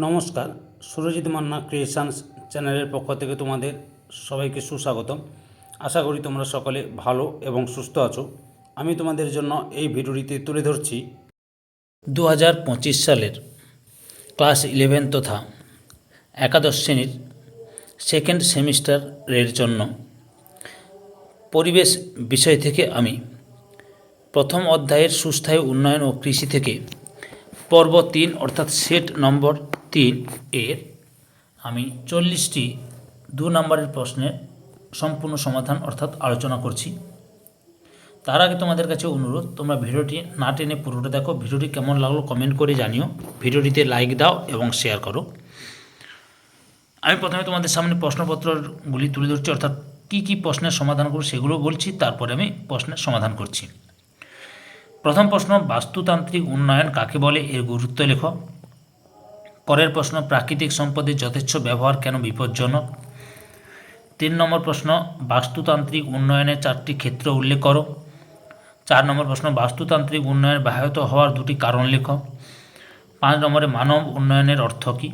নমস্কার, সুরজিৎ মান্না ক্রিয়েশনস চ্যানেলের পক্ষ থেকে তোমাদের সবাইকে সুস্বাগতম। আশা করি তোমরা সকলে ভালো এবং সুস্থ আছো। আমি তোমাদের জন্য এই ভিডিওটিতে তুলে ধরছি দু হাজার পঁচিশ সালের ক্লাস ইলেভেন তথা একাদশ শ্রেণির সেকেন্ড সেমিস্টারের জন্য পরিবেশ বিষয় থেকে আমি প্রথম অধ্যায়ের সুস্থায়ী উন্নয়ন ও কৃষি থেকে পর্ব তিন অর্থাৎ সেট নম্বর তিন এর আমি চল্লিশটি দু নম্বরের প্রশ্নের সম্পূর্ণ সমাধান অর্থাৎ আলোচনা করছি। তার আগে তোমাদের কাছে অনুরোধ, তোমরা ভিডিওটি না টেনে পুরোটা দেখো, ভিডিওটি কেমন লাগল কমেন্ট করে জানিও, ভিডিওটিতে লাইক দাও এবং শেয়ার করো। আমি প্রথমে তোমাদের সামনে প্রশ্নপত্রগুলি তুলে ধরছি, অর্থাৎ কী কী প্রশ্নের সমাধান করব সেগুলো বলছি, তারপরে আমি প্রশ্নের সমাধান করছি। প্রথম প্রশ্ন, বাস্তুতান্ত্রিক উন্নয়ন কাকে বলে, এর গুরুত্ব লেখ। পরের প্রশ্ন, প্রাকৃতিক সম্পদের যথেচ্ছ ব্যবহার কেন বিপজ্জনক? তিন নম্বর প্রশ্ন, বাস্তুতান্ত্রিক উন্নয়নের চারটি ক্ষেত্র উল্লেখ করো। চার নম্বর প্রশ্ন, বাস্তুতান্ত্রিক উন্নয়ন ব্যাহত হওয়ার দুটি কারণ লেখ। পাঁচ নম্বরে, মানব উন্নয়নের অর্থ কী?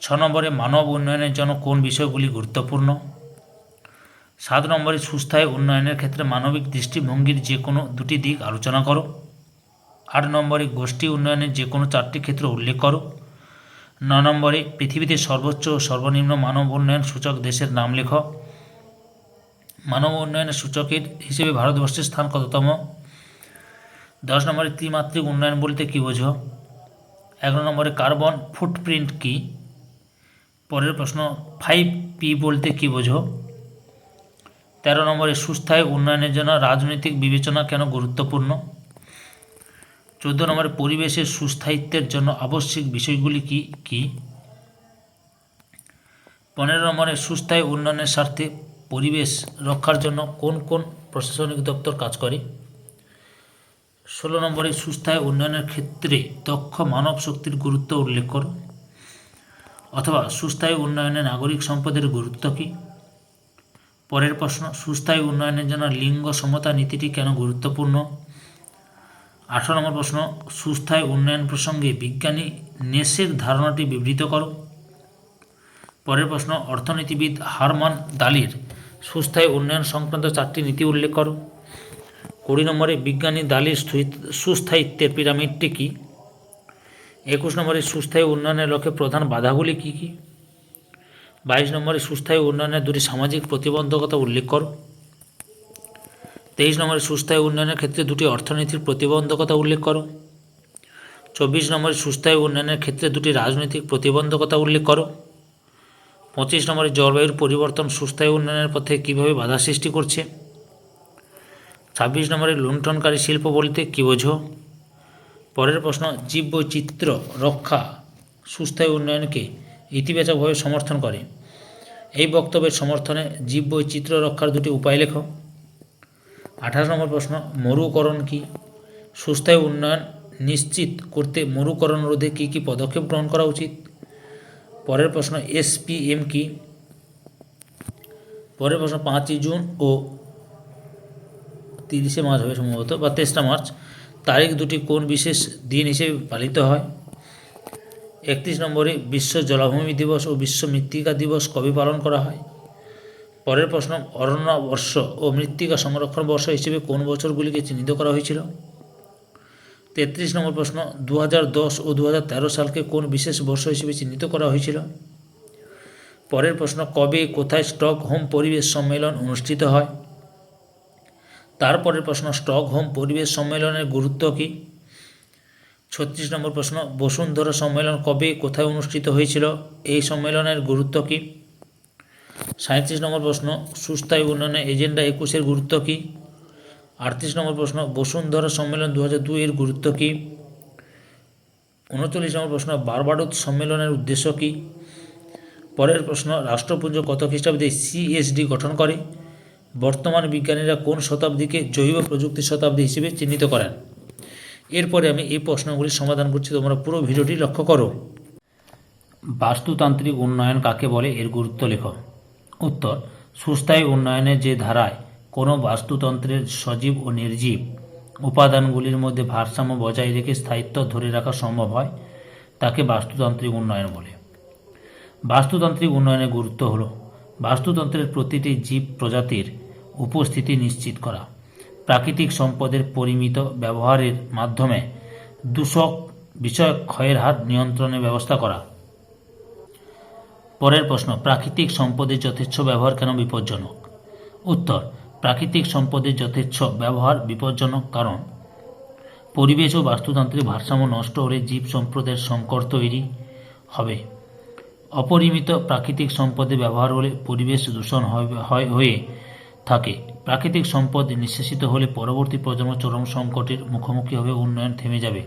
ছ নম্বরে, মানব উন্নয়নের জন্য কোন বিষয়গুলি গুরুত্বপূর্ণ? সাত নম্বরে, সুস্থায় উন্নয়নের ক্ষেত্রে মানবিক দৃষ্টিভঙ্গির যে কোনো দুটি দিক আলোচনা করো। আট নম্বরে, গোষ্ঠী উন্নয়নের যে কোনো চারটি ক্ষেত্র উল্লেখ করো। ন নম্বরে, পৃথিবীতে সর্বোচ্চ ও সর্বনিম্ন মানব উন্নয়ন সূচক দেশের নাম লেখ। মানব উন্নয়নের সূচকের হিসেবে ভারতবর্ষের স্থান কততম? দশ নম্বরে, ত্রিমাত্রিক উন্নয়ন বলতে কী বোঝো? এগারো নম্বরে, কার্বন ফুটপ্রিন্ট কী? পরের প্রশ্ন, ফাইভ পি বলতে কী বোঝো? তেরো নম্বরে, সুস্থায়ী উন্নয়নের জন্য রাজনৈতিক বিবেচনা কেন গুরুত্বপূর্ণ? চোদ্দ নম্বরে, পরিবেশের সুস্থায়িত্বের জন্য আবশ্যিক বিষয়গুলি কি? কি? পনেরো নম্বরে, সুস্থায়ী উন্নয়নের স্বার্থে পরিবেশ রক্ষার জন্য কোন কোন প্রশাসনিক দপ্তর কাজ করে? ষোলো নম্বরে, সুস্থায়ী উন্নয়নের ক্ষেত্রে দক্ষ মানব শক্তির গুরুত্ব উল্লেখ করো অথবা, সুস্থায়ী উন্নয়নে নাগরিক সম্পদের গুরুত্ব কী? পরের প্রশ্ন, সুস্থায়ী উন্নয়নের জন্য লিঙ্গ সমতা নীতিটি কেন গুরুত্বপূর্ণ? আঠারো নম্বর প্রশ্ন, সুস্থায় উন্নয়ন প্রসঙ্গে বিজ্ঞানী নেসের ধারণাটি বিবৃত করো। পরের প্রশ্ন, অর্থনীতিবিদ হারমান দালির সুস্থায় উন্নয়ন সংক্রান্ত চারটি নীতি উল্লেখ করো। কুড়ি নম্বরে, বিজ্ঞানী দালির সুস্থায়িত্বের পিরামিডটি কী? একুশ নম্বরে, সুস্থায়ী উন্নয়নের লক্ষ্যে প্রধান বাধাগুলি কী কী? বাইশ নম্বরে, সুস্থায়ী উন্নয়নের দুটি সামাজিক প্রতিবন্ধকতা উল্লেখ করো। তেইশ নম্বরে সুস্থায়ী উন্নয়নের ক্ষেত্রে দুটি অর্থনীতির প্রতিবন্ধকতা উল্লেখ করো। চব্বিশ নম্বরে সুস্থায়ী উন্নয়নের ক্ষেত্রে দুটি রাজনৈতিক প্রতিবন্ধকতা উল্লেখ করো। পঁচিশ নম্বরে জলবায়ুর পরিবর্তন সুস্থায়ী উন্নয়নের পথে কীভাবে বাধা সৃষ্টি করছে? ছাব্বিশ নম্বরে লুণ্ঠনকারী শিল্প বলতে কী বোঝো? পরের প্রশ্ন, জীববৈচিত্র্য রক্ষা সুস্থায়ী উন্নয়নকে ইতিবাচকভাবে সমর্থন করে। এই বক্তব্যের সমর্থনে জীববৈচিত্র্য রক্ষার দুটি উপায় লেখো। আঠাশ নম্বর প্রশ্ন, মরুকরণ কি? সুস্থায়ী উন্নয়ন নিশ্চিত করতে মরুকরণ রোধে কী কী পদক্ষেপ গ্রহণ করা উচিত? পরের প্রশ্ন, এসপিএম কি? পরের প্রশ্ন, পাঁচই জুন ও তিরিশে মার্চ হবে সম্ভবত, বা তেসরা মার্চ। তারিখ দুটি কোন বিশেষ দিন হিসেবে পালিত হয়? একত্রিশ নম্বরে, বিশ্ব জলাভূমি দিবস ও বিশ্ব মৃত্তিকা দিবস কবে পালন করা হয়? পরের প্রশ্ন অরণ্য বর্ষ ও মৃত্তিকা সংরক্ষণ বর্ষ হিসেবে কোন বছরগুলিকে চিহ্নিত করা হয়েছিল? তেত্রিশ নম্বর প্রশ্ন দু ও দু হাজার তেরো সালকে কোন বিশেষ বর্ষ হিসেবে চিহ্নিত করা হয়েছিল? পরের প্রশ্ন, কবে কোথায় স্টক হোম পরিবেশ সম্মেলন অনুষ্ঠিত হয়? তারপরের প্রশ্ন স্টক হোম পরিবেশ সম্মেলনের গুরুত্ব কী? ছত্রিশ নম্বর প্রশ্ন, বসুন্ধরা সম্মেলন কবে কোথায় অনুষ্ঠিত হয়েছিল? এই সম্মেলনের গুরুত্ব কী? সাঁত্রিশ নম্বর প্রশ্ন, সুস্থায়ী উন্নয়নে এজেন্ডা একুশের গুরুত্ব কী? আটত্রিশ নম্বর প্রশ্ন, বসুন্ধরা সম্মেলন দু হাজার দুইয়ের গুরুত্ব কী? উনচল্লিশ নম্বর প্রশ্ন, বারবাডোত সম্মেলনের উদ্দেশ্য কী? পরের প্রশ্ন, রাষ্ট্রপুঞ্জ কত খ্রিস্টাব্দে সিএসডি গঠন করে? বর্তমান বিজ্ঞানীরা কোন শতাব্দীকে জৈব প্রযুক্তি শতাব্দী হিসেবে চিহ্নিত করেন? এরপরে আমি এই প্রশ্নগুলির সমাধান করছি, তোমরা পুরো ভিডিওটি লক্ষ্য করো। বাস্তুতান্ত্রিক উন্নয়ন কাকে বলে, এর গুরুত্ব লেখ। উত্তর, সুস্থায়ী উন্নয়নের যে ধারায় কোনো বাস্তুতন্ত্রের সজীব ও নির্জীব উপাদানগুলির মধ্যে ভারসাম্য বজায় রেখে স্থায়িত্ব ধরে রাখা সম্ভব হয়, তাকে বাস্তুতান্ত্রিক উন্নয়ন বলে। বাস্তুতান্ত্রিক উন্নয়নের গুরুত্ব হল বাস্তুতন্ত্রের প্রতিটি জীব প্রজাতির উপস্থিতি নিশ্চিত করা। প্রাকৃতিক সম্পদের পরিমিত ব্যবহারের মাধ্যমে দূষক বিষয়ক ক্ষয়ের হাত নিয়ন্ত্রণের ব্যবস্থা করা। পরের প্রশ্ন, প্রাকৃতিক সম্পদের যথেচ্ছ ব্যবহার কেন বিপজ্জনক? উত্তর, প্রাকৃতিক সম্পদের যথেচ্ছ ব্যবহার বিপজ্জনক কারণ, পরিবেশ ও বাস্তুতান্ত্রিক ভারসাম্য নষ্ট হলে জীব সম্পদের সংকট তৈরি হবে। অপরিমিত প্রাকৃতিক সম্পদের ব্যবহার হলে পরিবেশ দূষণ হয়ে থাকে। প্রাকৃতিক সম্পদ নিঃশেষিত হলে পরবর্তী প্রজন্ম চরম সংকটের মুখোমুখি হবে, উন্নয়ন থেমে যাবে।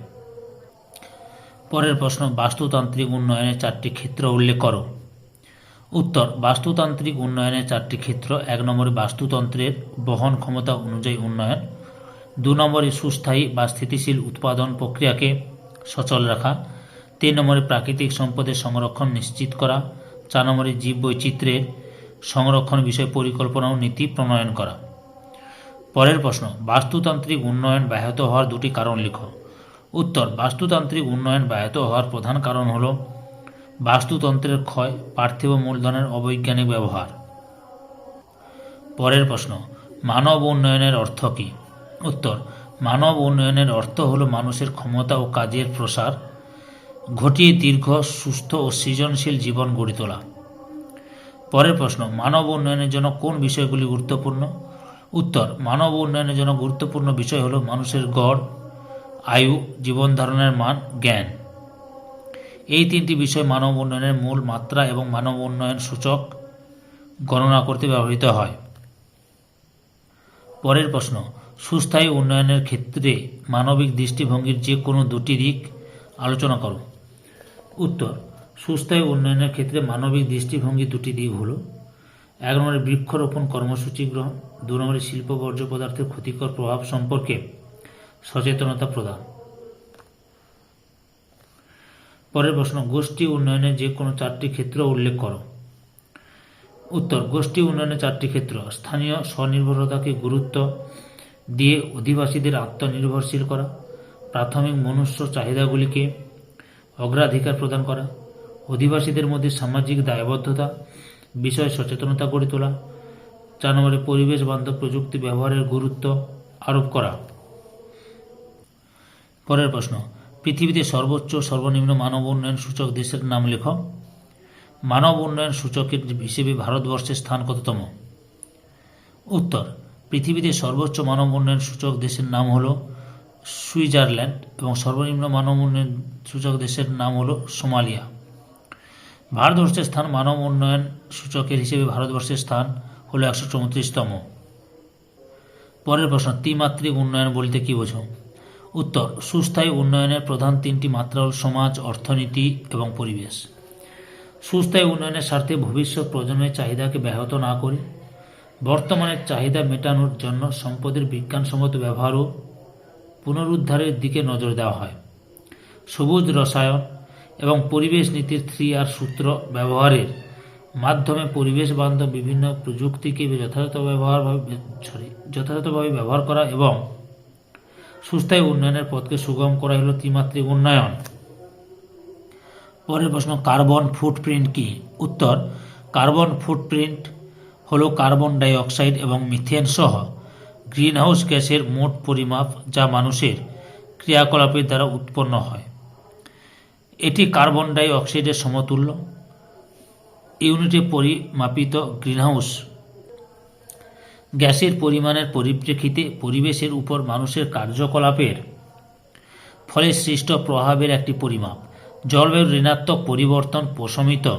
পরের প্রশ্ন, বাস্তুতান্ত্রিক উন্নয়নের চারটি ক্ষেত্র উল্লেখ করো। উত্তর, বাস্তুতান্ত্রিক উন্নয়নের চারটি ক্ষেত্র, এক নম্বরে বাস্তুতন্ত্রের বহন ক্ষমতা অনুযায়ী উন্নয়ন, দু নম্বরে সুস্থায়ী বা স্থিতিশীল উৎপাদন প্রক্রিয়াকে সচল রাখা, তিন নম্বরে প্রাকৃতিক সম্পদের সংরক্ষণ নিশ্চিত করা, চার নম্বরে জীব বৈচিত্র্যের সংরক্ষণ বিষয়ে পরিকল্পনা ও নীতি প্রণয়ন করা। পরের প্রশ্ন, বাস্তুতান্ত্রিক উন্নয়ন ব্যাহত হওয়ার দুটি কারণ লিখো। উত্তর, বাস্তুতান্ত্রিক উন্নয়ন ব্যাহত হওয়ার প্রধান কারণ হল বাস্তুতন্ত্রের ক্ষয়, পার্থিব মূলধনের অবৈজ্ঞানিক ব্যবহার। পরের প্রশ্ন, মানব উন্নয়নের অর্থ কী? উত্তর, মানব উন্নয়নের অর্থ হল মানুষের ক্ষমতা ও কাজের প্রসার, ঘটিয়ে দীর্ঘ, সুস্থ ও সৃজনশীল জীবন গড়ে তোলা। পরের প্রশ্ন, মানব উন্নয়নের জন্য কোন বিষয়গুলি গুরুত্বপূর্ণ? উত্তর, মানব উন্নয়নের জন্য গুরুত্বপূর্ণ বিষয় হল মানুষের গড়, আয়ু জীবন ধারণের মান, জ্ঞান। এই তিনটি বিষয় মানব উন্নয়নের মূল মাত্রা এবং মানব উন্নয়ন সূচক গণনা করতে ব্যবহৃত হয়। পরের প্রশ্ন, সুস্থায়ী উন্নয়নের ক্ষেত্রে মানবিক দৃষ্টিভঙ্গির যে কোনো দুটি দিক আলোচনা করো। উত্তর, সুস্থায়ী উন্নয়নের ক্ষেত্রে মানবিক দৃষ্টিভঙ্গি দুটি দিক হল, এক নম্বরে বৃক্ষরোপণ কর্মসূচি গ্রহণ, দু নম্বরে শিল্প বর্জ্য পদার্থের ক্ষতিকর প্রভাব সম্পর্কে সচেতনতা প্রদান। পরের প্রশ্ন, গোষ্ঠী উন্নয়নের যে কোনো চারটি ক্ষেত্র উল্লেখ করো। উত্তর, গোষ্ঠী উন্নয়নের চারটি ক্ষেত্র, স্থানীয় স্বনির্ভরতাকে গুরুত্ব দিয়ে অধিবাসীদের আত্মনির্ভরশীল করা, প্রাথমিক মনুষ্য চাহিদাগুলিকে অগ্রাধিকার প্রদান করা, অধিবাসীদের মধ্যে সামাজিক দায়বদ্ধতা, বিষয়ে সচেতনতা গড়ে তোলা চার নম্বরে পরিবেশ বান্ধব প্রযুক্তি ব্যবহারের গুরুত্ব আরোপ করা। পরের প্রশ্ন পৃথিবীতে সর্বোচ্চ, সর্বনিম্ন মানব উন্নয়ন সূচক দেশের নাম লেখ। মানব উন্নয়ন সূচকের হিসেবে ভারতবর্ষের স্থান কততম? উত্তর, পৃথিবীতে সর্বোচ্চ মানব উন্নয়ন সূচক দেশের নাম হল সুইজারল্যান্ড এবং সর্বনিম্ন মানব উন্নয়ন সূচক দেশের নাম হল সোমালিয়া। ভারতবর্ষের স্থান মানব উন্নয়ন সূচকের হিসেবে ভারতবর্ষের স্থান হলো একশো চৌত্রিশতম। পরের প্রশ্ন, ত্রিমাত্রিক উন্নয়ন বলতে কী বোঝো? উত্তর, সুস্থায়ী উন্নয়নের প্রধান তিনটি মাত্রা হল সমাজ, অর্থনীতি এবং পরিবেশ। সুস্থায়ী উন্নয়নের স্বার্থে ভবিষ্যৎ প্রজন্মের চাহিদাকে ব্যাহত না করে, বর্তমানের চাহিদা মেটানোর জন্য সম্পদের বিজ্ঞানসম্মত ব্যবহার ও পুনরুদ্ধারের দিকে নজর দেওয়া হয়। সবুজ রসায়ন এবং পরিবেশ নীতির থ্রি আর সূত্র ব্যবহারের মাধ্যমে পরিবেশ বান্ধব বিভিন্ন প্রযুক্তিকে যথাযথ ব্যবহার সরি যথাযথভাবে ব্যবহার করা এবং সুস্থায়ী উন্নয়নের পথকে সুগম করা হলো ত্রিমাত্রিক উন্নয়ন। পরের প্রশ্ন, কার্বন ফুটপ্রিন্ট কি? উত্তর, কার্বন ফুটপ্রিন্ট হলো কার্বন ডাই অক্সাইড এবং মিথেন সহ গ্রিনহাউস গ্যাসের মোট পরিমাপ যা মানুষের ক্রিয়াকলাপের দ্বারা উৎপন্ন হয়। এটি কার্বন ডাইঅক্সাইডের সমতুল্য। ইউনিটে পরিমাপিত গ্রিনহাউস গ্যাসের পরিমাণের পরিপ্রেক্ষিতে পরিবেশের উপর মানুষের কার্যকলাপের ফলে সৃষ্ট প্রভাবের একটি পরিমাপ। জলবায়ুর ঋণাত্মক পরিবর্তন প্রশমিত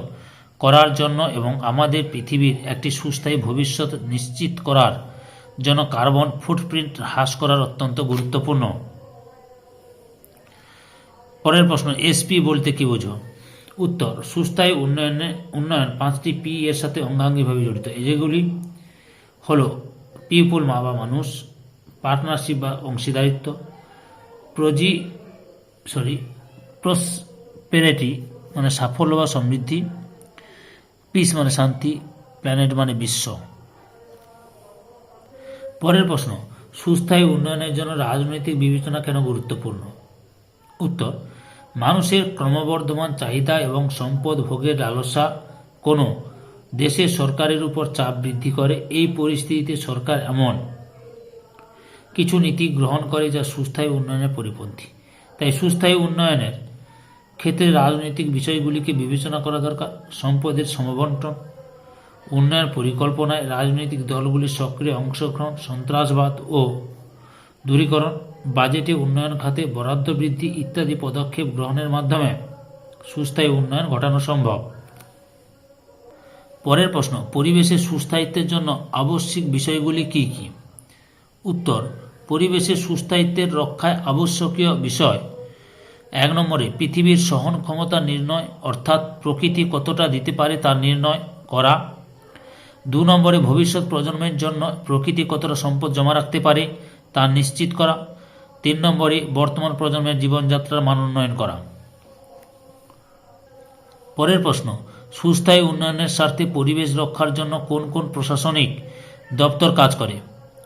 করার জন্য এবং আমাদের পৃথিবীর একটি সুস্থায়ী ভবিষ্যৎ নিশ্চিত করার জন্য কার্বন ফুটপ্রিন্ট হ্রাস করার অত্যন্ত গুরুত্বপূর্ণ। পরের প্রশ্ন এসপি বলতে কি বোঝো? উত্তর, সুস্থায়ী উন্নয়নে উন্নয়ন পাঁচটি পি এর সাথে অঙ্গাঙ্গিভাবে জড়িত। যেগুলি হলো পিপুল মা বা মানুষ পার্টনারশিপ বা অংশীদারিত্ব, প্রজি সরি প্রসপেরিটি মানে সাফল্য বা সমৃদ্ধি পিস মানে শান্তি প্ল্যানেট মানে বিশ্ব। পরের প্রশ্ন, সুস্থায়ী উন্নয়নের জন্য রাজনৈতিক বিবেচনা কেন গুরুত্বপূর্ণ? উত্তর, মানুষের ক্রমবর্ধমান চাহিদা এবং সম্পদ ভোগের লালসা কোনো দেশের সরকারের উপর চাপ বৃদ্ধি করে, এই পরিস্থিতিতে সরকার এমন কিছু নীতি গ্রহণ করে যা সুস্থায়ী উন্নয়নের পরিপন্থী। তাই সুস্থায়ী উন্নয়নের ক্ষেত্রে রাজনৈতিক বিষয়গুলিকে বিবেচনা করা দরকার। সম্পদের সমবন্টন, উন্নয়ন পরিকল্পনায় রাজনৈতিক দলগুলির সক্রিয় অংশগ্রহণ, সন্ত্রাসবাদ ও দূরীকরণ, বাজেটে উন্নয়ন খাতে বরাদ্দ বৃদ্ধি ইত্যাদি পদক্ষেপ গ্রহণের মাধ্যমে সুস্থায়ী উন্নয়ন ঘটানো সম্ভব। পরের প্রশ্ন, পরিবেশের সুস্থায়িত্বের জন্য আবশ্যিক বিষয়গুলি কি কি? উত্তর, পরিবেশের সুস্থায়িত্বের রক্ষায় আবশ্যকীয় বিষয়। এক নম্বরে, পৃথিবীর সহন ক্ষমতা নির্ণয়, অর্থাৎ প্রকৃতি কতটা দিতে পারে তা নির্ণয় করা। দু নম্বরে, ভবিষ্যৎ প্রজন্মের জন্য প্রকৃতি কতটা সম্পদ জমা রাখতে পারে তা নিশ্চিত করা। তিন নম্বরে, বর্তমান প্রজন্মের জীবনযাত্রার মান উন্নয়ন করা। পরের প্রশ্ন সুস্থায়ী উন্নয়নের স্বার্থে পরিবেশ রক্ষার জন্য কোন কোন প্রশাসনিক দপ্তর কাজ করে?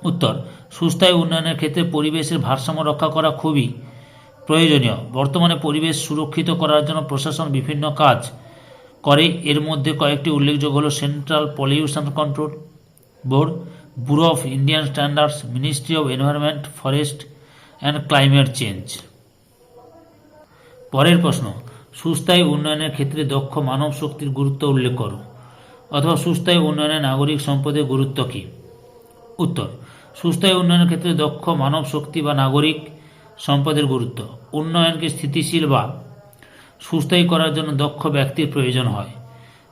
উত্তর, সুস্থায়ী উন্নয়নের ক্ষেত্রে পরিবেশের ভারসাম্য রক্ষা করা খুবই প্রয়োজনীয়। বর্তমানে পরিবেশ সুরক্ষিত করার জন্য প্রশাসন বিভিন্ন কাজ করে। এর মধ্যে কয়েকটি উল্লেখযোগ্য হল central pollution control board bureau of Indian standards ministry of environment forest and climate change পরের প্রশ্ন সুস্থায়ী উন্নয়নের ক্ষেত্রে দক্ষ মানব শক্তির গুরুত্ব উল্লেখ করো। অথবা সুস্থায়ী উন্নয়নে নাগরিক সম্পদের গুরুত্ব কী? উত্তর, সুস্থায়ী উন্নয়নের ক্ষেত্রে দক্ষ মানব শক্তি বা নাগরিক সম্পদের গুরুত্ব। উন্নয়নকে স্থিতিশীল বা সুস্থায়ী করার জন্য দক্ষ ব্যক্তির প্রয়োজন হয়।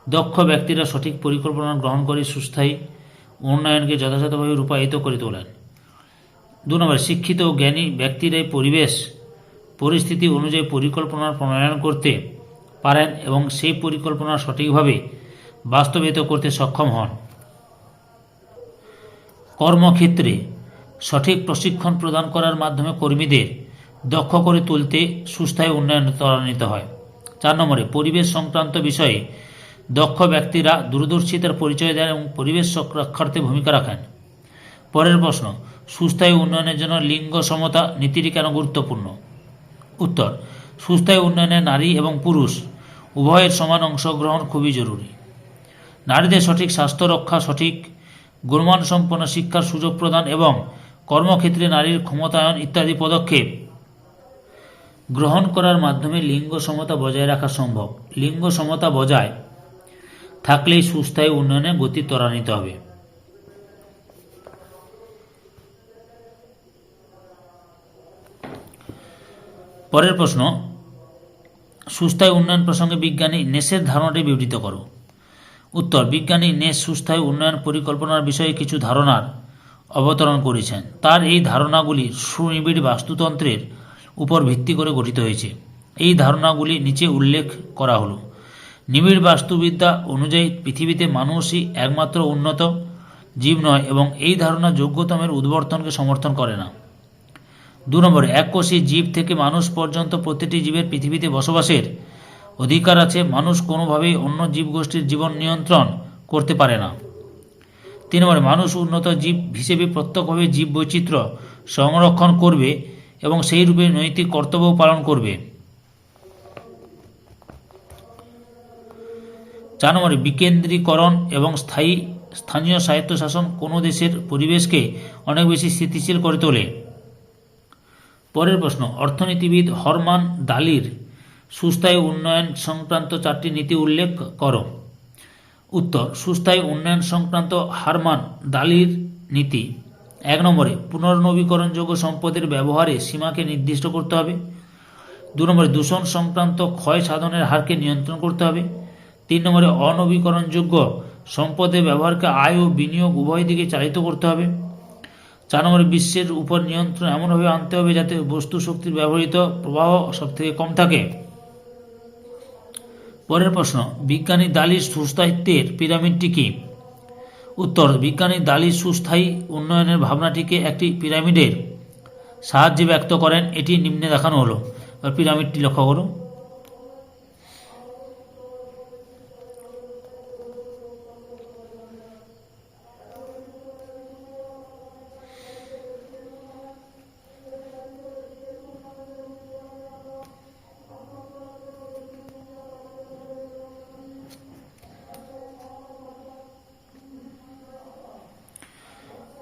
দক্ষ ব্যক্তিরা সঠিক পরিকল্পনা গ্রহণ করে সুস্থায়ী উন্নয়নকে যথাযথভাবে রূপায়িত করে তোলেন। দু নম্বর, শিক্ষিত ও জ্ঞানী ব্যক্তিরাই পরিবেশ পরিস্থিতি অনুযায়ী পরিকল্পনা প্রণয়ন করতে পারেন এবং সেই পরিকল্পনা সঠিকভাবে বাস্তবায়িত করতে সক্ষম হন। কর্মক্ষেত্রে সঠিক প্রশিক্ষণ প্রদান করার মাধ্যমে কর্মীদের দক্ষ করে তুলতে সুস্থায় উন্নয়ন ত্বরান্বিত হয়। চার নম্বরে, পরিবেশ সংক্রান্ত বিষয়ে দক্ষ ব্যক্তিরা দূরদর্শিতার পরিচয় দেন এবং পরিবেশ রক্ষার্থে ভূমিকা রাখেন। পরের প্রশ্ন, সুস্থায়ী উন্নয়নের জন্য লিঙ্গ সমতা নীতিটি কেন গুরুত্বপূর্ণ? উত্তর, সুস্থায়ী উন্নয়নে নারী এবং পুরুষ, উভয়ের সমান অংশগ্রহণ খুবই জরুরি। নারীদের সঠিক স্বাস্থ্য রক্ষা, সঠিক গুণমানসম্পন্ন শিক্ষার সুযোগ প্রদান এবং কর্মক্ষেত্রে নারীর ক্ষমতায়ন ইত্যাদি পদক্ষেপ গ্রহণ করার মাধ্যমে লিঙ্গ সমতা বজায় রাখা সম্ভব। লিঙ্গ সমতা বজায় থাকলেই সুস্থায়ী উন্নয়নে গতি ত্বরান্বিত হবে। পরের প্রশ্ন, সুস্থায় উন্নয়ন প্রসঙ্গে বিজ্ঞানী নেসের ধারণাটি বিবৃত করো। উত্তর, বিজ্ঞানী নেস সুস্থায় উন্নয়ন পরিকল্পনার বিষয়ে কিছু ধারণার অবতরণ করেছেন। তার এই ধারণাগুলি সুনিবিড় বাস্তুতন্ত্রের উপর ভিত্তি করে গঠিত হয়েছে। এই ধারণাগুলি নিচে উল্লেখ করা হলো। নিবিড় বাস্তুবিদ্যা অনুযায়ী পৃথিবীতে মানুষই একমাত্র উন্নত, জীব নয় এবং এই ধারণা যোগ্যতমের উদ্বর্তনকে সমর্থন করে না। দু নম্বর, এককোষী জীব থেকে মানুষ পর্যন্ত প্রতিটি জীবের পৃথিবীতে বসবাসের অধিকার আছে। মানুষ কোনোভাবেই অন্য জীবগোষ্ঠীর জীবন নিয়ন্ত্রণ করতে পারে না। তিন নম্বরে, মানুষ উন্নত জীব হিসেবে প্রত্যক্ষভাবে জীব বৈচিত্র্য সংরক্ষণ করবে এবং সেই রূপে নৈতিক কর্তব্য পালন করবে। চার নম্বরে, বিকেন্দ্রীকরণ এবং স্থায়ী স্থানীয় স্বায়ত্তশাসন কোনো দেশের পরিবেশকে অনেক বেশি স্থিতিশীল করে তোলে। পরের প্রশ্ন, অর্থনীতিবিদ হরমান দালির সুস্থায়ী উন্নয়ন সংক্রান্ত চারটি নীতি উল্লেখ করো। উত্তর, সুস্থায়ী উন্নয়ন সংক্রান্ত হারমান দালির নীতি। এক নম্বরে, পুনর্নবীকরণযোগ্য সম্পদের ব্যবহারে সীমাকে নির্দিষ্ট করতে হবে। দু নম্বরে, দূষণ সংক্রান্ত ক্ষয় সাধনের হারকে নিয়ন্ত্রণ করতে হবে। তিন নম্বরে, অনবীকরণযোগ্য সম্পদের ব্যবহারকে আয় ও বিনিয়োগ উভয় দিকে চালিত করতে হবে। চার নম্বরে বিশ্বের উপর নিয়ন্ত্রণ এমনভাবে আনতে হবে যাতে বস্তু শক্তির ব্যবহৃত প্রবাহ সবথেকে কম থাকে। পরের প্রশ্ন, বিজ্ঞানী দালির সুস্থায়িত্বের পিরামিডটি কী? উত্তর, বিজ্ঞানী দালি সুস্থায়ী উন্নয়নের ভাবনাটিকে একটি পিরামিডের সাহায্যে ব্যক্ত করেন। এটি নিম্নে দেখানো হলো। পিরামিডটি লক্ষ্য করুন।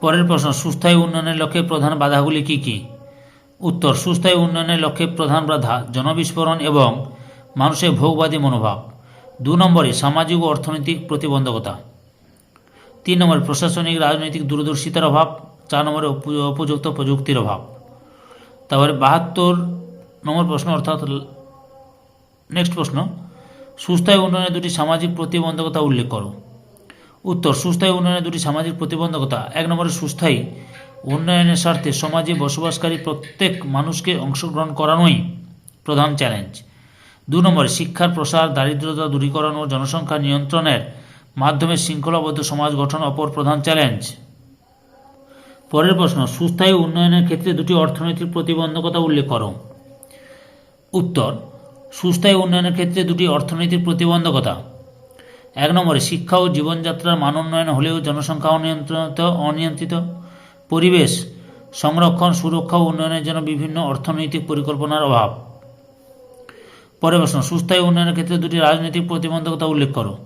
পরের প্রশ্ন, সুস্থায়ী উন্নয়নের লক্ষ্যে প্রধান বাধাগুলি কি কি? উত্তর, সুস্থায়ী উন্নয়নের লক্ষ্যে প্রধান বাধা জনবিস্ফোরণ এবং মানুষের ভোগবাদী মনোভাব। দু নম্বরে, সামাজিক ও অর্থনৈতিক প্রতিবন্ধকতা। তিন নম্বরে, প্রশাসনিক রাজনৈতিক দূরদর্শিতার অভাব। চার নম্বরে উপযুক্ত প্রযুক্তির অভাব। তারপরে বাহাত্তর নম্বর প্রশ্ন, অর্থাৎ নেক্সট প্রশ্ন, সুস্থায়ী উন্নয়নের দুটি সামাজিক প্রতিবন্ধকতা উল্লেখ করো। উত্তর, সুস্থায়ী উন্নয়নে দুটি সামাজিক প্রতিবন্ধকতা। এক নম্বরে, সুস্থায়ী উন্নয়নের স্বার্থে সমাজে বসবাসকারী প্রত্যেক মানুষকে অংশগ্রহণ করানোই প্রধান চ্যালেঞ্জ। দু নম্বরে, শিক্ষার প্রসার, দারিদ্রতা দূরীকরণ ও জনসংখ্যা নিয়ন্ত্রণের মাধ্যমে শৃঙ্খলাবদ্ধ সমাজ গঠন অপর প্রধান চ্যালেঞ্জ। পরের প্রশ্ন, সুস্থায়ী উন্নয়নের ক্ষেত্রে দুটি অর্থনৈতিক প্রতিবন্ধকতা উল্লেখ করো। উত্তর, সুস্থায়ী উন্নয়নের ক্ষেত্রে দুটি অর্থনৈতিক প্রতিবন্ধকতা। এক নম্বরে শিক্ষা ও জীবনযাত্রার মান উন্নয়ন হলেও জনসংখ্যা অনিয়ন্ত্রিত অনিয়ন্ত্রিত। পরিবেশ সংরক্ষণ, সুরক্ষা ও উন্নয়নের জন্য বিভিন্ন অর্থনৈতিক পরিকল্পনার অভাব। পরের প্রশ্ন, সুস্থায়ী উন্নয়নের ক্ষেত্রে দুটি রাজনৈতিক প্রতিবন্ধকতা উল্লেখ করো।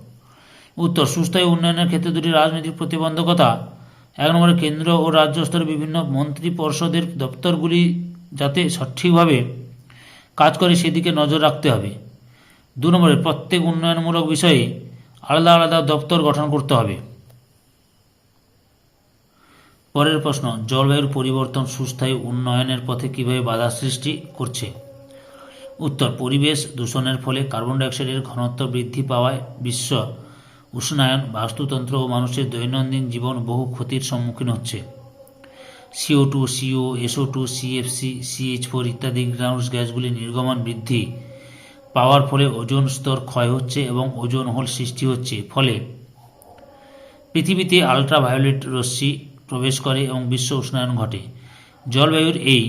উত্তর, সুস্থায়ী উন্নয়নের ক্ষেত্রে দুটি রাজনৈতিক প্রতিবন্ধকতা। এক নম্বরে কেন্দ্র ও রাজ্য স্তরের বিভিন্ন মন্ত্রী পর্ষদের দপ্তরগুলি যাতে সঠিকভাবে কাজ করে সেদিকে নজর রাখতে হবে। দু নম্বরে প্রত্যেক উন্নয়নমূলক বিষয়ে আলাদা আলাদা দপ্তর গঠন করতে হবে। পরের প্রশ্ন জলবায়ুর পরিবর্তন সুস্থায়ী উন্নয়নের পথে কীভাবে বাধা সৃষ্টি করছে? উত্তর, পরিবেশ দূষণের ফলে কার্বন ডাইঅক্সাইডের ঘনত্ব বৃদ্ধি পাওয়ায় বিশ্ব উষ্ণায়ন, বাস্তুতন্ত্র ও মানুষের দৈনন্দিন জীবন বহু ক্ষতির সম্মুখীন হচ্ছে। CO two CO SO two CFC CH four ইত্যাদি গ্রিনহাউস গ্যাসগুলি নির্গমন বৃদ্ধি পাওয়ার ফলে ওজন স্তর ক্ষয় হচ্ছে এবং ওজন হোল সৃষ্টি হচ্ছে। ফলে পৃথিবীতে আলট্রাভায়োলেট রশ্মি প্রবেশ করে এবং বিশ্ব উষ্ণায়ন ঘটে। জলবায়ুর এই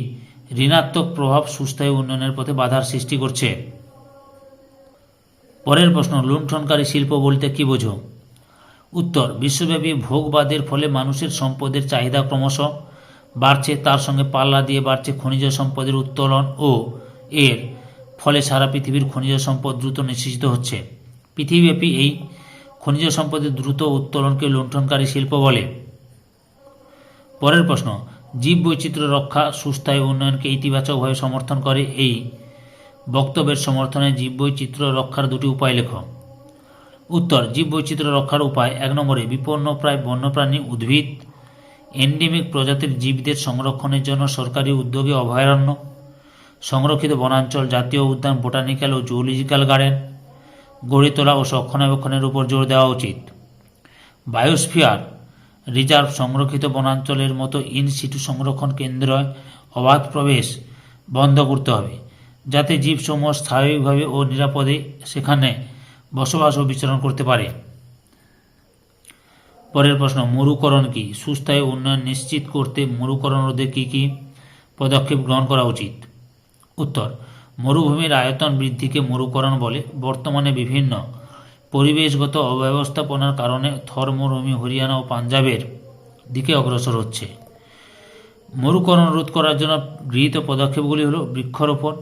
ঋণাত্মক প্রভাব সুস্থায়ী উন্নয়নের পথে বাধার সৃষ্টি করছে। পরের প্রশ্ন, লুণ্ঠনকারী শিল্প বলতে কী বোঝো? উত্তর, বিশ্বব্যাপী ভোগবাদের ফলে মানুষের সম্পদের চাহিদা ক্রমশ বাড়ছে, তার সঙ্গে পাল্লা দিয়ে বাড়ছে খনিজ সম্পদের উত্তোলন ও এর ফলে সারা পৃথিবীর খনিজ সম্পদ দ্রুত নিঃশেষিত হচ্ছে। পৃথিবীব্যাপী এই খনিজ সম্পদের দ্রুত উত্তোলনকে লুণ্ঠনকারী শিল্প বলে। পরের প্রশ্ন জীব বৈচিত্র্য রক্ষা, সুস্থায়ী উন্নয়নকে ইতিবাচকভাবে সমর্থন করে এই বক্তব্যের সমর্থনে জীববৈচিত্র্য রক্ষার দুটি উপায় লেখ। উত্তর, জীববৈচিত্র্য রক্ষার উপায় এক নম্বরে বিপন্ন প্রায় বন্যপ্রাণী উদ্ভিদ এন্ডেমিক প্রজাতির জীবদের সংরক্ষণের জন্য সরকারি উদ্যোগে অভয়ারণ্য। সংরক্ষিত বনাঞ্চল, জাতীয় উদ্যান, বোটানিক্যাল ও জুওলজিক্যাল গার্ডেন, গড়ে তোলা ও রক্ষণাবেক্ষণের উপর জোর দেওয়া উচিত। বায়োস্ফিয়ার রিজার্ভ সংরক্ষিত বনাঞ্চলের মতো ইন সিটু সংরক্ষণ কেন্দ্র অবাধ প্রবেশ বন্ধ করতে হবে, যাতে জীবসমূহ স্বাভাবিকভাবে ও নিরাপদে সেখানে বসবাস ও বিচরণ করতে পারে। পরের প্রশ্ন, মরুকরণ কি? সুস্থায়ী উন্নয়ন নিশ্চিত করতে মরুকরণ রোধে কী কী পদক্ষেপ গ্রহণ করা উচিত? উত্তর, মরুভূমির আয়তন বৃদ্ধিকে মরুকরণ বলে, বর্তমানে বিভিন্ন পরিবেশগত অব্যবস্থাপনার কারণে থর, মরুভূমি, হরিয়ানা ও পাঞ্জাবের দিকে অগ্রসর হচ্ছে। মরুকরণ রোধ করার জন্য গৃহীত পদক্ষেপগুলি হল বৃক্ষরোপণ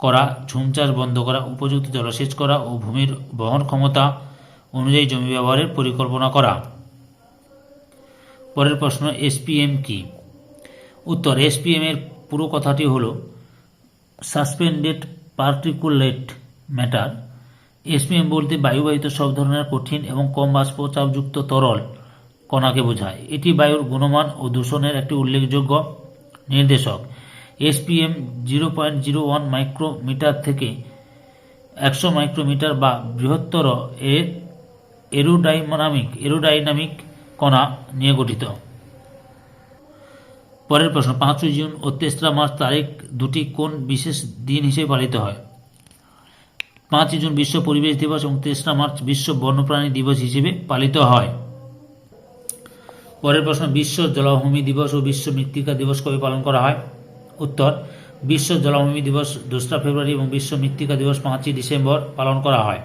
করা, ঝুম চাষ বন্ধ করা, উপযুক্ত জলসেচ করা ও ভূমির বহন ক্ষমতা অনুযায়ী জমি ব্যবহারের পরিকল্পনা করা। পরের প্রশ্ন এসপিএম কি? উত্তর এসপিএম এর পুরো কথাটি হলো সাসপেন্ডেড পার্টিকুলেট ম্যাটার। এসপিএম বলতে বায়ুবাহিত সব ধরনের কঠিন এবং কম বাষ্পচাপযুক্ত তরল কণাকে বোঝায়। এটি বায়ুর গুণমান ও দূষণের একটি উল্লেখযোগ্য নির্দেশক। SPM zero point zero one micrometer থেকে একশো মাইক্রোমিটার বা বৃহত্তর এ এরোডাইনামিক এরোডাইনামিক কণা নিয়ে গঠিত। পরের প্রশ্ন, পাঁচই জুন ও তেসরা মার্চ তারিখ দুটি কোন বিশেষ দিন হিসেবে পালিত হয়? পাঁচই জুন বিশ্ব পরিবেশ দিবস এবং তেসরা মার্চ বিশ্ব বন্যপ্রাণী দিবস হিসেবে পালিত হয়। পরের প্রশ্ন, বিশ্ব জলাভূমি দিবস ও বিশ্ব মৃত্তিকা দিবস কবে পালন করা হয়? উত্তর, বিশ্ব জলাভূমি দিবস দোসরা ফেব্রুয়ারি এবং বিশ্ব মৃত্তিকা দিবস পাঁচই ডিসেম্বর পালন করা হয়।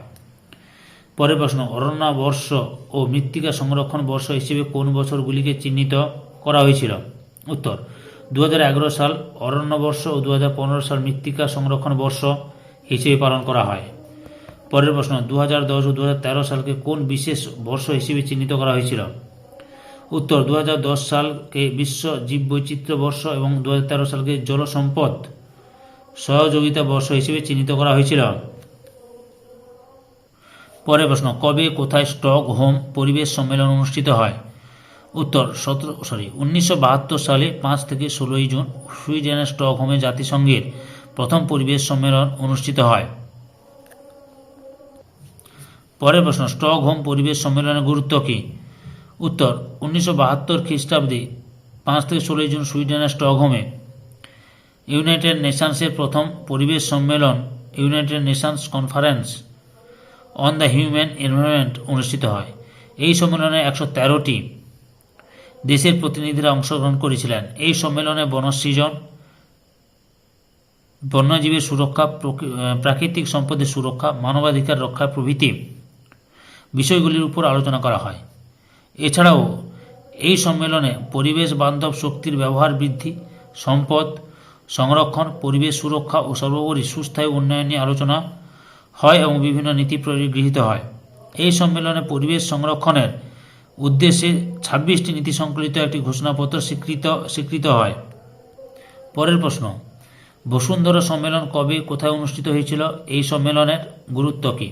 পরের প্রশ্ন, অরণ্য বর্ষ ও মৃত্তিকা সংরক্ষণ বর্ষ হিসেবে কোন বছরগুলিকে চিহ্নিত করা হয়েছিল? উত্তর দু হাজার এগারো সাল অরণ্য বর্ষ ও দু হাজার পনেরো সাল মৃত্তিকা সংরক্ষণ বর্ষ হিসেবে পালন করা হয়। পরের প্রশ্ন দু ও দু হাজার তেরো সালকে কোন বিশেষ বর্ষ হিসেবে চিহ্নিত করা হয়েছিল? উত্তর দু হাজার দশ সালকে বিশ্ব জীববৈচিত্র্য বর্ষ এবং দু হাজার তেরো সালকে জল সম্পদ সহযোগিতা বর্ষ হিসেবে চিহ্নিত করা হয়েছিল। পরের প্রশ্ন, কবে কোথায় স্টক হোম পরিবেশ সম্মেলন অনুষ্ঠিত হয়? উত্তর সতেরো সরি উনিশশো বাহাত্তর সালে পাঁচ থেকে ষোলোই জুন সুইডেনের স্টকহোমে জাতিসংঘের প্রথম পরিবেশ সম্মেলন অনুষ্ঠিত হয়। পরের প্রশ্ন, স্টকহোম পরিবেশ সম্মেলনের গুরুত্ব কী? উত্তর, উনিশশো বাহাত্তর খ্রিস্টাব্দে পাঁচ থেকে ষোলোই জুন সুইডেনের স্টকহোমে ইউনাইটেড নেশনসের প্রথম পরিবেশ সম্মেলন, United Nations conference on the human environment অনুষ্ঠিত হয়। এই সম্মেলনে একশো তেরোটি দেশের প্রতিনিধিরা অংশগ্রহণ করেছিলেন। এই সম্মেলনে বনসৃজন বন্যজীবীর সুরক্ষা, প্রকৃ- প্রাকৃতিক সম্পদের সুরক্ষা, মানবাধিকার রক্ষা প্রভৃতি বিষয়গুলির উপর আলোচনা করা হয়। এছাড়াও এই সম্মেলনে পরিবেশ বান্ধব শক্তির ব্যবহার বৃদ্ধি, সম্পদ সংরক্ষণ, পরিবেশ সুরক্ষা ও সর্বোপরি সুস্থায়ী উন্নয়ন নিয়ে আলোচনা হয় এবং বিভিন্ন নীতি গৃহীত হয়। এই সম্মেলনে পরিবেশ সংরক্ষণের উদ্দেশ্যে ছাব্বিশটি নীতি সংকলিত একটি ঘোষণাপত্র স্বীকৃত স্বীকৃত হয়। পরের প্রশ্ন, বসুন্ধরা সম্মেলন কবে, কোথায় অনুষ্ঠিত হয়েছিল, এই সম্মেলনের গুরুত্ব কী?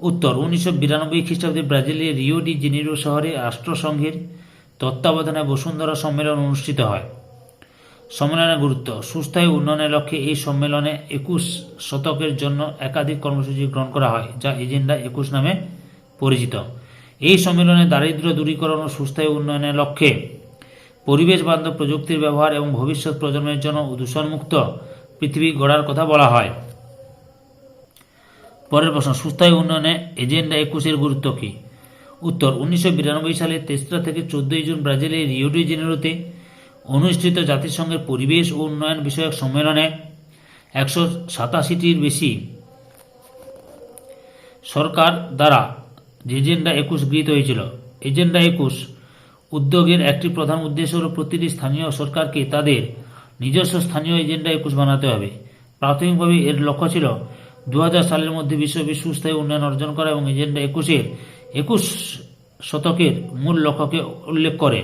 উত্তর, উনিশশো বিরানব্বই খ্রিস্টাব্দে ব্রাজিলের রিও ডি জেনিরো শহরে রাষ্ট্রসংঘের তত্ত্বাবধানে বসুন্ধরা সম্মেলন অনুষ্ঠিত হয়। সম্মেলনের গুরুত্ব, সুস্থায়ী উন্নয়নের লক্ষ্যে এই সম্মেলনে একুশ শতকের জন্য একাধিক কর্মসূচি গ্রহণ করা হয়, যা এজেন্ডা একুশ নামে পরিচিত। এই সম্মেলনে দারিদ্র্য দূরীকরণ ও সুস্থায়ী উন্নয়নের লক্ষ্যে পরিবেশ বান্ধব প্রযুক্তির ব্যবহার এবং ভবিষ্যৎ প্রজন্মের জন্য দূষণমুক্ত পৃথিবী গড়ার কথা বলা হয়। পরের প্রশ্ন, সুস্থায়ী উন্নয়নে এজেন্ডা একুশের গুরুত্ব কী? উত্তর, উনিশশো বিরানব্বই সালে তেসরা থেকে চোদ্দই জুন ব্রাজিলের রিও ডি জেনেরোতে অনুষ্ঠিত জাতিসংঘের পরিবেশ ও উন্নয়ন বিষয়ক সম্মেলনে একশো সাতাশিটির বেশি সরকার দ্বারা এজেন্ডা একুশ গৃহীত হয়েছিল। এজেন্ডা একুশ উদ্যোগের একটি প্রধান উদ্দেশ্য হল প্রতিটি স্থানীয় সরকারকে তাদের নিজস্ব স্থানীয় এজেন্ডা একুশ বানাতে হবে। প্রাথমিকভাবে এর লক্ষ্য ছিল দু হাজার সালের মধ্যে বিশ্বব্যাপী সুস্থায়ী উন্নয়ন অর্জন করা এবং এজেন্ডা একুশের একুশ শতকের মূল লক্ষ্যকে উল্লেখ করে।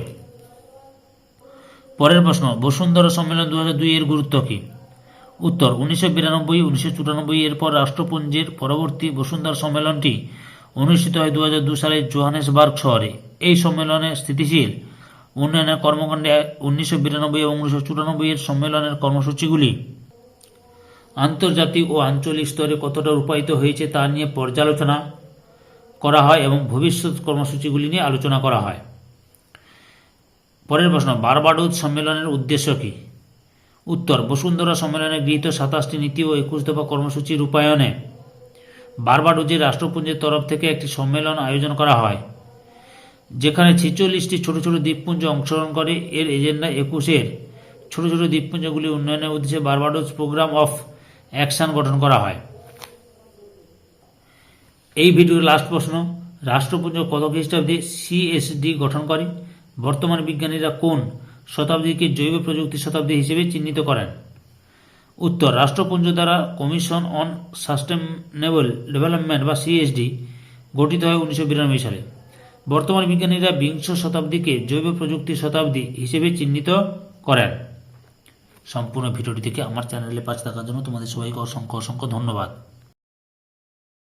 পরের প্রশ্ন, বসুন্ধরা সম্মেলন দু হাজার দুই এর গুরুত্ব কী? উত্তর, উনিশশো বিরানব্বই, উনিশশো চুরানব্বই এর পর রাষ্ট্রপুঞ্জের পরবর্তী বসুন্ধরা সম্মেলনটি অনুষ্ঠিত হয় দু হাজার দু সালে জোহানেসবার্গ শহরে। এই সম্মেলনে স্থিতিশীল। উন্নয়নের কর্মকাণ্ডে উনিশশো বিরানব্বই এবং উনিশশো চুরানব্বই এর সম্মেলনের কর্মসূচিগুলি। আন্তর্জাতিক ও আঞ্চলিক স্তরে কতটা রূপায়িত হয়েছে তা নিয়ে পর্যালোচনা করা হয় এবং ভবিষ্যৎ কর্মসূচিগুলি নিয়ে আলোচনা করা হয়। পরের প্রশ্ন বারবাডোজ সম্মেলনের উদ্দেশ্য কী? উত্তর, বসুন্ধরা সম্মেলনে গৃহীত সাতাশটি নীতি ও একুশ দফা কর্মসূচি রূপায়ণে বারবাডোজের রাষ্ট্রপুঞ্জের তরফ থেকে একটি সম্মেলন আয়োজন করা হয়, যেখানে ছেচল্লিশটি ছোট ছোট দ্বীপপুঞ্জ অংশগ্রহণ করে। এর এজেন্ডা একুশের ছোট ছোট দ্বীপপুঞ্জগুলি উন্নয়নের উদ্দেশ্যে বারবাডোজ প্রোগ্রাম অফ অ্যাকশন গঠন করা হয়। এই ভিডিওর লাস্ট প্রশ্ন, রাষ্ট্রপুঞ্জ কত খ্রিস্টাব্দে সিএসডি গঠন করে? বর্তমান বিজ্ঞানীরা কোন শতাব্দীকে জৈব প্রযুক্তি শতাব্দী হিসেবে চিহ্নিত করেন? উত্তর, রাষ্ট্রপুঞ্জ দ্বারা কমিশন অন সাস্টেনেবল ডেভেলপমেন্ট বা সিএসডি গঠিত হয় উনিশশো বিরানব্বই সালে। বর্তমান বিজ্ঞানীরা বিংশ শতাব্দীকে জৈব প্রযুক্তি শতাব্দী হিসেবে চিহ্নিত করেন। সম্পূর্ণ ভিডিওটি থেকে আমার চ্যানেলে পাশে থাকার জন্য তোমাদের সবাইকে অসংখ্য অসংখ্য ধন্যবাদ।